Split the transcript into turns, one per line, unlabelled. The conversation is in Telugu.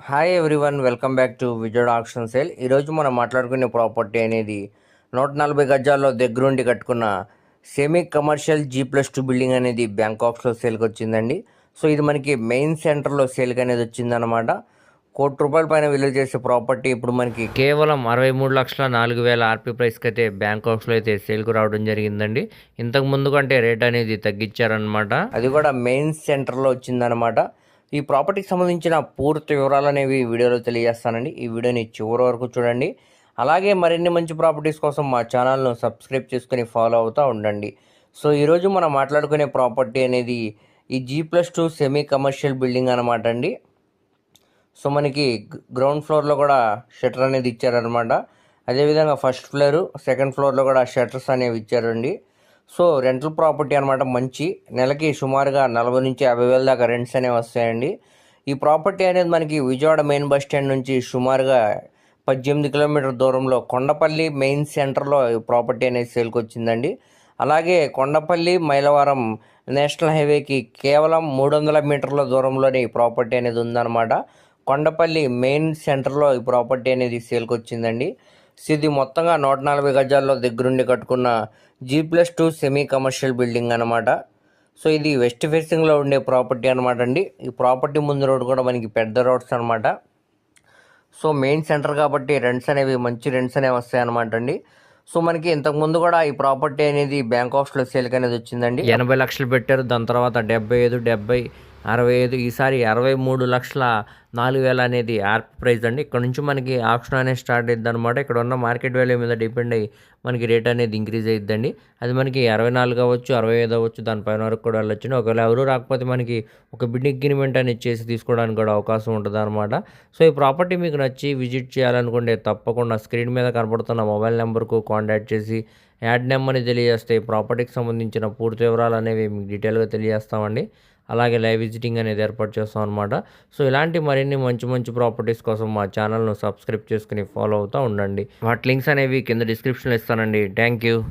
Hi everyone welcome back to Vijay auction sale ఈరోజు మనం మాట్లాడుకునే ప్రాపర్టీ అనేది నూట నలభై గజాల్లో దగ్గరుండి కట్టుకున్న semi commercial G plus two building అనేది బ్యాంకాక్స్లో సేల్కి వచ్చిందండి. సో ఇది మనకి మెయిన్ సెంటర్లో సేల్కి అనేది వచ్చిందనమాట కోటి రూపాయల పైన విలువ చేసే ప్రాపర్టీ ఇప్పుడు మనకి కేవలం అరవై మూడు లక్షల నాలుగు వేల ఆర్పీ ప్రైస్కి అయితే బ్యాంకాక్స్లో అయితే సేల్కి రావడం జరిగిందండి. ఇంతకు ముందు కంటే రేట్ అనేది తగ్గించారనమాట అది కూడా మెయిన్ సెంటర్లో వచ్చిందనమాట ఈ ప్రాపర్టీకి సంబంధించిన పూర్తి వివరాలు అనేవి వీడియోలో తెలియజేస్తానండి. ఈ వీడియోని చివరి వరకు చూడండి. అలాగే మరిన్ని మంచి ప్రాపర్టీస్ కోసం మా ఛానల్ను సబ్స్క్రైబ్ చేసుకుని ఫాలో అవుతూ ఉండండి. సో ఈరోజు మనం మాట్లాడుకునే ప్రాపర్టీ అనేది ఈ G plus two semi commercial building అనమాట అండి. సో మనకి గ్రౌండ్ ఫ్లోర్లో కూడా షట్టర్ అనేది ఇచ్చారనమాట అదేవిధంగా ఫస్ట్ ఫ్లోర్ సెకండ్ ఫ్లోర్లో కూడా షట్టర్స్ అనేవి ఇచ్చారండి. సో రెంటల్ ప్రాపర్టీ అనమాట మంచి. నెలకి సుమారుగా నలభై నుంచి యాభై వేల దాకా రెంట్స్ అనేవి వస్తాయండి. ఈ ప్రాపర్టీ అనేది మనకి విజయవాడ మెయిన్ బస్ స్టాండ్ నుంచి సుమారుగా పద్దెనిమిది కిలోమీటర్ దూరంలో కొండపల్లి మెయిన్ సెంటర్లో ఈ ప్రాపర్టీ అనేది సేల్కి వచ్చిందండి. అలాగే కొండపల్లి మైలవరం నేషనల్ హైవేకి కేవలం మూడు వందల మీటర్ల దూరంలోనే ఈ ప్రాపర్టీ అనేది ఉందన్నమాట. కొండపల్లి మెయిన్ సెంటర్లో ఈ ప్రాపర్టీ అనేది సేల్కి వచ్చిందండి. ఇది మొత్తంగా నూట నలభై గజాల్లో దగ్గరుండి కట్టుకున్న G plus two semi commercial building అనమాట సో ఇది వెస్ట్ ఫేసింగ్లో ఉండే ప్రాపర్టీ అనమాట అండి. ఈ ప్రాపర్టీ ముందు రోడ్ కూడా మనకి పెద్ద రోడ్స్ అనమాట సో మెయిన్ సెంటర్ కాబట్టి రెంట్స్ అనేవి మంచి రెంట్స్ అనేవి వస్తాయి అనమాట అండి. సో మనకి ఇంతకు ముందు కూడా ఈ ప్రాపర్టీ అనేది బ్యాంకాక్స్లో సేల్కి అనేది వచ్చిందండి. ఎనభై లక్షలు పెట్టారు. దాని తర్వాత డెబ్బై ఐదు డెబ్బై అరవై ఐదు ఈసారి అరవై మూడు లక్షల నాలుగు వేల అనేది ఆర్ప్ ప్రైస్ అండి. ఇక్కడ నుంచి మనకి ఆప్షన్ అనేది స్టార్ట్ అయ్యింది అనమాట ఇక్కడ ఉన్న మార్కెట్ వాల్యూ మీద డిపెండ్ అయ్యి మనకి రేట్ అనేది ఇంక్రీజ్ అయ్యిద్దండి అది మనకి అరవై నాలుగు అవ్వచ్చు అరవై ఐదు అవ్వచ్చు దానిపైన వరకు కూడా వెళ్ళొచ్చు ఒకవేళ ఎవరు రాకపోతే మనకి ఒక బిడ్ అగ్రిమెంట్ అనేది చేసి తీసుకోవడానికి కూడా అవకాశం ఉంటుంది అనమాట సో ఈ ప్రాపర్టీ మీకు నచ్చి విజిట్ చేయాలనుకుంటే తప్పకుండా స్క్రీన్ మీద కనబడుతున్న మొబైల్ నెంబర్కు కాంటాక్ట్ చేసి యాడ్ నెంబర్ని తెలియజేస్తే ప్రాపర్టీకి సంబంధించిన పూర్తి వివరాలు అనేవి మీకు డీటెయిల్గా తెలియజేస్తామండి. అలాగే లైవ్ విజిటింగ్ అనేది ఏర్పాటు చేస్తాం అనమాట సో ఇలాంటి మరిన్ని మంచి మంచి ప్రాపర్టీస్ కోసం మా ఛానల్ను సబ్స్క్రైబ్ చేసుకుని ఫాలో అవుతూ ఉండండి. వాటి లింక్స్ అనేవి కింద డిస్క్రిప్షన్లో ఇస్తానండి. Thank you.